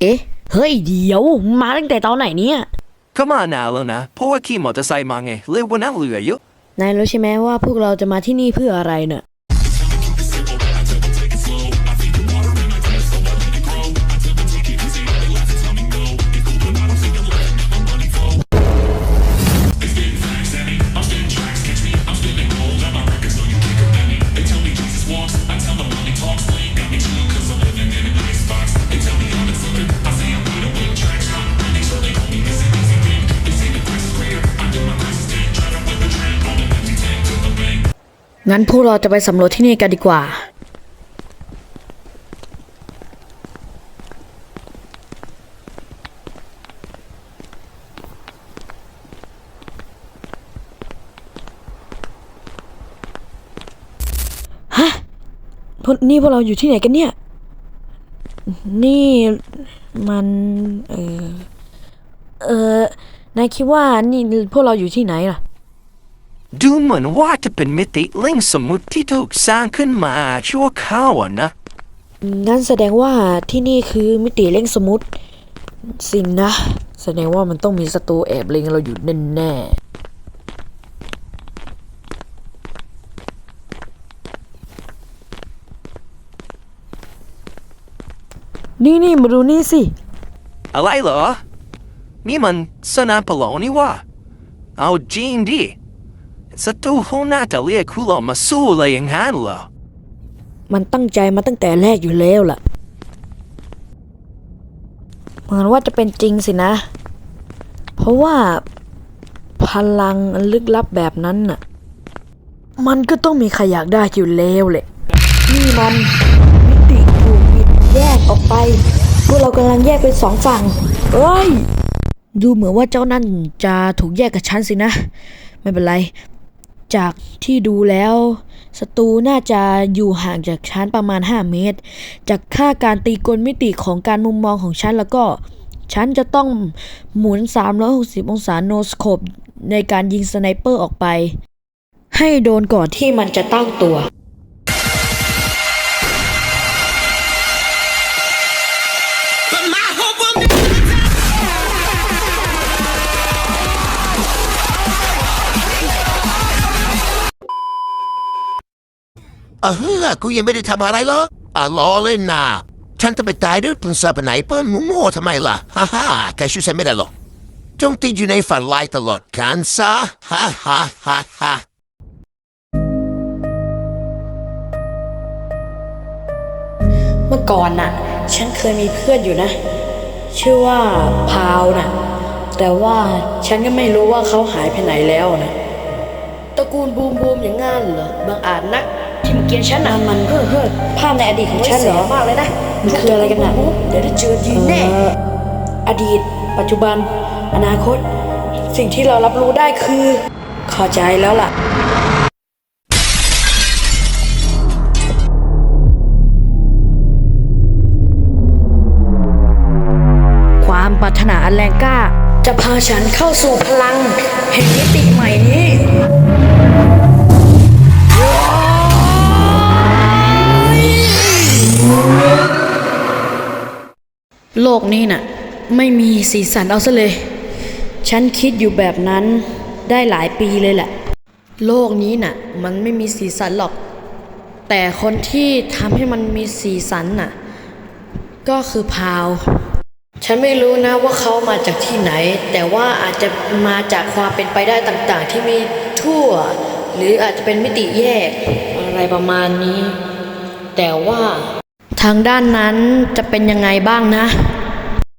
เอ๊ะ เฮ้ยเดี๋ยวมาตั้งแต่ตอนไหนเนี่ย ก็มานานแล้วนะ เพราะว่าขี่มอเตอร์ไซค์มาไง เลยวันนั้นเหลือเยอะ นายรู้ใช่ไหมว่าพวกเราจะมาที่นี่เพื่ออะไรเน่ะ งั้นพวกเราจะไปสำรวจที่นี่กันดีกว่า ฮะพวกนี่พวกเราอยู่ที่ไหนกันเนี่ย นี่มัน เออเออนายคิดว่านี่พวกเราอยู่ที่ไหนล่ะ ดูเหมือนว่าจะเป็นมิติลิงสมุดที่ถูกสร้างขึ้นมาชั่วคราวอะนะ งั้นแสดงว่าที่นี่คือมิติเล่งสมุดสินนะ แสดงว่ามันต้องมีศัตรูแอบเล็งเราอยู่แน่ๆนี่นี่มาดูนี่สิ อะไรเหรอ นี่มันสนามปลอนี่วะเอาจริงดิ ศัตรูคงน่าจะเรียกคุณเรามาสู้เลยอย่างนั้นเหรอ มันตั้งใจมาตั้งแต่แรกอยู่แล้วล่ะ เหมือนว่าจะเป็นจริงสินะ เพราะว่าพลังอันลึกลับแบบนั้นน่ะ มันก็ต้องมีใครอยากได้อยู่แล้วแหละ นี่มันมิติถูกบิดแยกออกไป พวกเรากำลังแยกเป็นสองฝั่งเอ้ย ดูเหมือนว่าเจ้านั่นจะถูกแยกกับฉันสินะ ไม่เป็นไร จากที่ดูแล้วศัตรูน่าจะอยู่ห่างจากฉันประมาณ 5 เมตร จากค่าการตีกลมิติของการมุมมองของฉันแล้วก็ฉันจะต้องหมุน 360 องศาโนสโคปในการยิงสไนเปอร์ออกไป ให้โดนก่อนที่มันจะตั้งตัว เออกูยังไม่ได้ทำอะไรหรอกอะล้อเล่นนะฉันจะไปตายด้วยปืนสไปไหนเปิ้ลมึงโง่ทำไมล่ะฮ่าฮ่าแกช่วยฉันไม่ได้หรอกจงติดอยู่ในฝันลายตลอดกันซะฮ่าฮ่าฮ่าฮ่าเมื่อก่อนน่ะ ฉันเคยมีเพื่อนอยู่นะ ชื่อว่าพาวน่ะ แต่ว่าฉันก็ไม่รู้ว่าเขาหายไปไหนแล้วนะตระกูลบูมบูมอย่างงั้นเหรอบางอาจนัก ที่มาเกลียนฉันน่ะมันเฮ้อเฮ้อภาพในอดีตของฉันเหรอมากเลยนะมันคืออะไรกันน่ะเดี๋ยวได้เจอดีแน่อดีต ปัจจุบัน อนาคต สิ่งที่เรารับรู้ได้คือเข้าใจแล้วล่ะความปรารถนาอันแรงกล้า จะพาฉันเข้าสู่พลังแห่ง โลกนี้น่ะ ไม่มีสีสันเอาซะเลย ฉันคิดอยู่แบบนั้นได้หลายปีเลยแหละ โลกนี้น่ะ มันไม่มีสีสันหรอก แต่คนที่ทำให้มันมีสีสันน่ะ ก็คือพาว ฉันไม่รู้นะว่าเขามาจากที่ไหน แต่ว่าอาจจะมาจากความเป็นไปได้ต่างๆ ที่มีทั่ว หรืออาจจะเป็นมิติแยกอะไรประมาณนี้ แต่ว่าทางด้านนั้นจะเป็นยังไงบ้างนะ